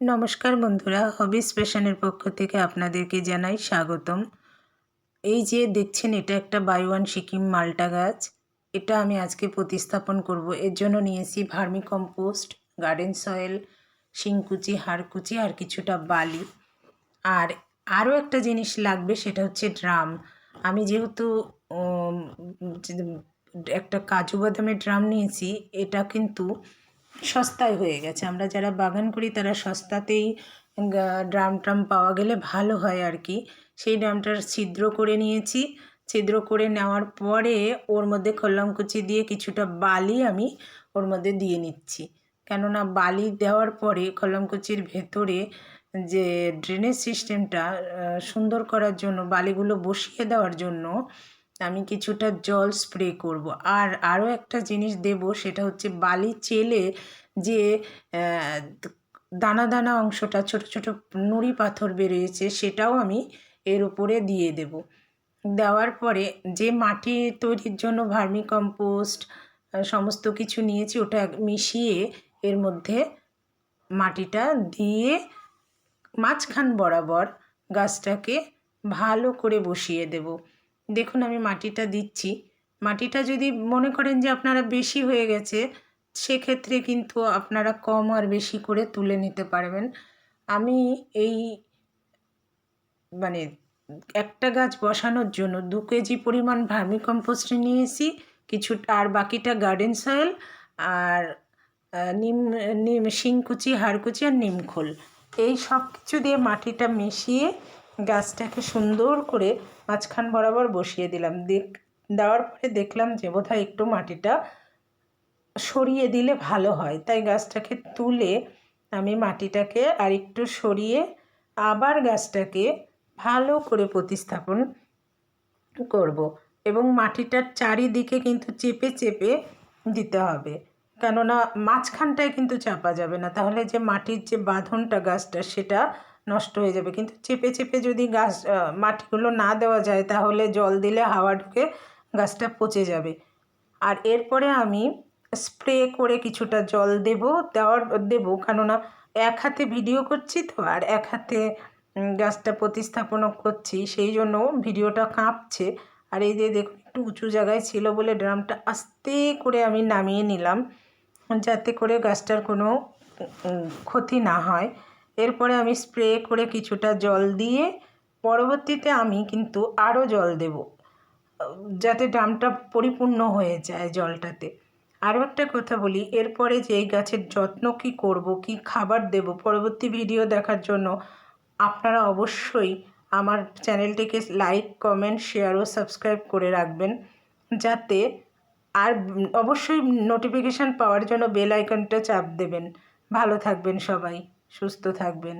নমস্কার বন্ধুরা, হবিস পেশনের পক্ষ থেকে আপনাদেরকে জানাই স্বাগতম। এই যে দেখছেন, এটা একটা বাই ওয়ান সিকিম মালটা গাছ। এটা আমি আজকে প্রতিস্থাপন করব। এর জন্য নিয়েছি ভার্মি কম্পোস্ট, গার্ডেন সয়েল, শিংকুচি, হাড়কুচি আর কিছুটা বালি। আর আরও একটা জিনিস লাগবে, সেটা হচ্ছে ড্রাম। আমি যেহেতু একটা কাজু বাদামের ড্রাম নিয়েছি, এটা কিন্তু সস্তায় হয়ে গেছে। আমরা যারা বাগান করি, তারা সস্তাতেই ড্রাম ট্রাম পাওয়া গেলে ভালো হয় আর কি। সেই ড্রামটার ছিদ্র করে নিয়েছি। ছিদ্র করে নেওয়ার পরে ওর মধ্যে খোল্লামকুচি দিয়ে কিছুটা বালি আমি ওর মধ্যে দিয়ে নিচ্ছি। কেননা বালি দেওয়ার পরে খোল্লামকুচির ভেতরে যে ড্রেনেজ সিস্টেমটা সুন্দর করার জন্য, বালিগুলো বসিয়ে দেওয়ার জন্য আমি কিছুটা জল স্প্রে করব। আর আরও একটা জিনিস দেব, সেটা হচ্ছে বালি চেলে যে দানা দানা অংশটা, ছোট ছোট নুড়ি পাথর বেরিয়েছে, সেটাও আমি এর উপরে দিয়ে দেব। দেওয়ার পরে যে মাটি তৈরির জন্য ভার্মি কম্পোস্ট সমস্ত কিছু নিয়েছি, ওটা মিশিয়ে এর মধ্যে মাটিটা দিয়ে মাঝখান বরাবর গাছটাকে ভালো করে বসিয়ে দেব। দেখুন আমি মাটিটা দিচ্ছি। মাটিটা যদি মনে করেন যে আপনারা বেশি হয়ে গেছে, সেক্ষেত্রে কিন্তু আপনারা কম আর বেশি করে তুলে নিতে পারবেন। আমি এই মানে একটা গাছ বসানোর জন্য দু কেজি পরিমাণ ভার্মি কম্পোস্ট নিয়েছি কিছুটা আর বাকিটা গার্ডেন সয়েল আর নিম নিম, শিংকুচি, হাড়কুচি আর নিমখোল এই সব কিছু দিয়ে মাটিটা মিশিয়ে গাছটাকে সুন্দর করে মাঝখান বরাবর বসিয়ে দিলাম। দেওয়ার পরে দেখলাম যে বোধহয় একটু মাটিটা সরিয়ে দিলে ভালো হয়। তাই গাছটাকে তুলে আমি মাটিটাকে আর একটু সরিয়ে আবার গাছটাকে ভালো করে প্রতিস্থাপন করব এবং মাটিটার চারিদিকে কিন্তু চেপে চেপে দিতে হবে। কেননা মাঝখানটায় কিন্তু চাপা যাবে না। তাহলে যে মাটির যে বাঁধনটা গাছটা সেটা নষ্ট হয়ে যাবে। কিন্তু চেপে চেপে যদি গাছ মাটিগুলো না দেওয়া যায়, তাহলে জল দিলে হাওয়া ঢুকে গাছটা পচে যাবে। আর এরপরে আমি স্প্রে করে কিছুটা জল দেব, দেওয়ার, দেবো। কেননা এক হাতে ভিডিও করছি তো, আর এক হাতে গাছটা প্রতিস্থাপনও করছি, সেই জন্য ভিডিওটা কাঁপছে। আর এই যে দেখুন, একটু উঁচু জায়গায় ছিল বলে ড্রামটা আস্তে করে আমি নামিয়ে নিলাম, যাতে করে গাছটার কোনো ক্ষতি না হয়। এরপরে আমি স্প্রে করে কিছুটা জল দিয়ে পরবর্তীতে আমি কিন্তু আরও জল দেব, যাতে ড্রামটা পরিপূর্ণ হয়ে যায় জলটাতে। আরও একটা কথা বলি, এরপরে যে এই গাছের যত্ন কি করব, কি খাবার দেব, পরবর্তী ভিডিও দেখার জন্য আপনারা অবশ্যই আমার চ্যানেলটিকে লাইক, কমেন্ট, শেয়ার ও সাবস্ক্রাইব করে রাখবেন, যাতে আর অবশ্যই নোটিফিকেশান পাওয়ার জন্য বেল আইকনটা চাপ দেবেন। ভালো থাকবেন সবাই। সুস্থ থাকবেন।